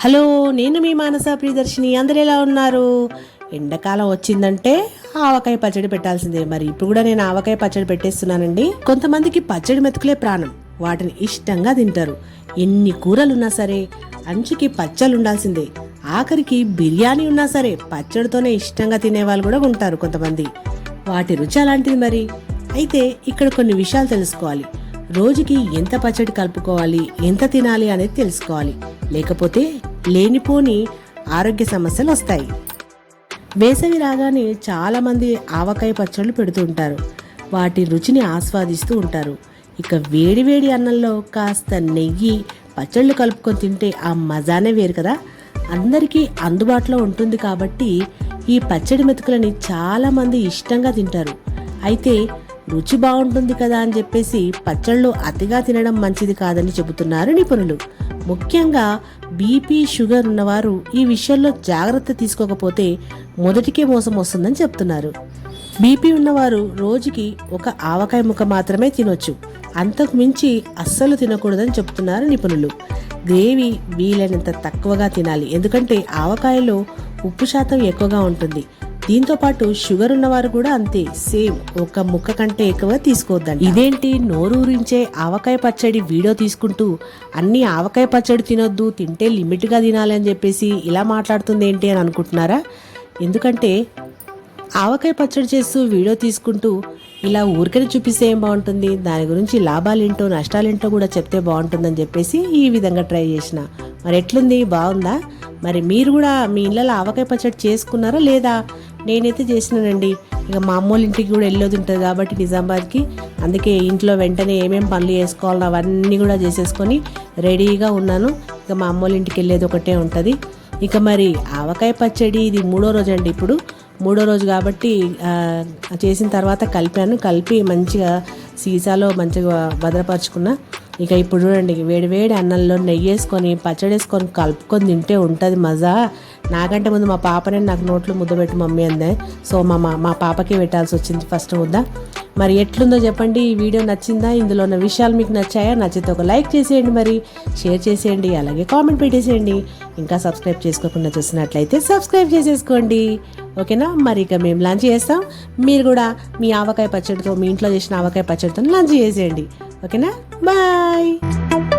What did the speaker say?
Hello నేను మీ మానస ప్రియదర్శిని. అందరు ఎలా ఉన్నారు? ఎండాకాలం వచ్చిందంటే ఆవకాయ పచ్చడి పెట్టాల్సిందే. మరి ఇప్పుడు కూడా నేను ఆవకాయ పచ్చడి పెట్టేస్తున్నానండి. కొంతమందికి పచ్చడి మెతుకులే ప్రాణం. వాటిని ఇష్టంగా తింటారు. ఎన్ని కూరలున్నా సరే అంచుకి పచ్చళ్ళు ఉండాల్సిందే. ఆఖరికి బిర్యానీ ఉన్నా సరే పచ్చడితోనే ఇష్టంగా తినే వాళ్ళు కూడా ఉంటారు కొంతమంది. వాటి రుచి అలాంటిది మరి. అయితే ఇక్కడ కొన్ని విషయాలు తెలుసుకోవాలి. రోజుకి ఎంత పచ్చడి కలుపుకోవాలి ఎంత తినాలి అనేది తెలుసుకోవాలి. లేకపోతే లేనిపోని ఆరోగ్య సమస్యలు వస్తాయి. వేసవి రాగానే చాలామంది ఆవకాయ పచ్చళ్ళు పెడుతూ ఉంటారు. వాటి రుచిని ఆస్వాదిస్తూ ఉంటారు. ఇక వేడి వేడి అన్నంలో కాస్త నెయ్యి పచ్చళ్ళు కలుపుకొని తింటే ఆ మజానే వేరు కదా. అందరికీ అందుబాటులో ఉంటుంది కాబట్టి ఈ పచ్చడి మెతుకులని చాలామంది ఇష్టంగా తింటారు. అయితే రుచి బాగుంటుంది కదా అని చెప్పేసి పచ్చళ్ళు అతిగా తినడం మంచిది కాదని చెబుతున్నారు నిపుణులు. ముఖ్యంగా బీపీ షుగర్ ఉన్నవారు ఈ విషయంలో జాగ్రత్త తీసుకోకపోతే మొదటికే మోసం వస్తుందని చెప్తున్నారు. బీపీ ఉన్నవారు రోజుకి ఒక ఆవకాయ ముక్క మాత్రమే తినొచ్చు. అంతకు మించి అస్సలు తినకూడదని చెప్తున్నారు నిపుణులు. గ్రేవీ వీలైనంత తక్కువగా తినాలి. ఎందుకంటే ఆవకాయలో ఉప్పు శాతం ఎక్కువగా ఉంటుంది. దీంతో పాటు షుగర్ ఉన్నవారు కూడా అంతే సేమ్ ఒక ముక్క కంటే ఎక్కువ తీసుకోవద్దండి ఇదేంటి? నోరూరించే ఆవకాయ పచ్చడి వీడియో తీసుకుంటూ అన్ని ఆవకాయ పచ్చడి తినొద్దు తింటే లిమిట్గా తినాలి అని చెప్పేసి ఇలా మాట్లాడుతుంది ఏంటి అని అనుకుంటున్నారా? ఎందుకంటే ఆవకాయ పచ్చడి చేస్తూ వీడియో తీసుకుంటూ ఇలా ఊరికని చూపిస్తే ఏం బాగుంటుంది? దాని గురించి లాభాలేంటో నష్టాలేంటో కూడా చెప్తే బాగుంటుందని చెప్పేసి ఈ విధంగా ట్రై చేసిన. మరి ఎట్లుంది? బాగుందా? మరి మీరు కూడా మీ ఇళ్ళలో ఆవకాయ పచ్చడి చేసుకున్నారా లేదా? నేనైతే చేసినానండి. ఇక మా అమ్మోళ్ళ ఇంటికి కూడా వెళ్ళేది ఉంటుంది కాబట్టి నిజామాబాద్కి. అందుకే ఇంట్లో వెంటనే ఏమేం పనులు చేసుకోవాలో అవన్నీ కూడా చేసేసుకొని రెడీగా ఉన్నాను. ఇక మా అమ్మోళ్ళ ఇంటికి వెళ్ళేది ఒకటే ఉంటుంది. ఇక మరి ఆవకాయ పచ్చడి ఇది మూడో రోజు అండి ఇప్పుడు. మూడో రోజు కాబట్టి చేసిన తర్వాత కలిపాను. కలిపి మంచిగా సీసాలో మంచిగా భద్రపరుచుకున్నా. ఇక ఇప్పుడు చూడండి వేడి వేడి అన్నంలో నెయ్యి వేసుకొని పచ్చడి వేసుకొని కలుపుకొని తింటే ఉంటుంది మజా. నాకంటే ముందు మా పాపనే నాకు నోట్లో ముద్ద పెట్టి మమ్మీ అందే. సో మా మా- మా పాపకి పెట్టాల్సి వచ్చింది ఫస్ట్ ముద్ద. మరి ఎట్లుందో చెప్పండి ఈ వీడియో నచ్చిందా ఇందులో ఉన్న విషయాలు మీకు నచ్చాయా నచ్చితే ఒక లైక్ చేసేయండి మరి షేర్ చేసేయండి అలాగే కామెంట్ పెట్టేసేయండి. ఇంకా సబ్స్క్రైబ్ చేసుకోకుండా చూసినట్లయితే సబ్స్క్రైబ్ చేసేసుకోండి. ఓకేనా? మరి ఇక మేము లంచ్ చేస్తాం. మీరు కూడా మీ ఆవకాయ పచ్చడితో మీ ఇంట్లో చేసిన ఆవకాయ పచ్చడితో లంచ్ చేసేయండి. ఓకేనా? బాయ్!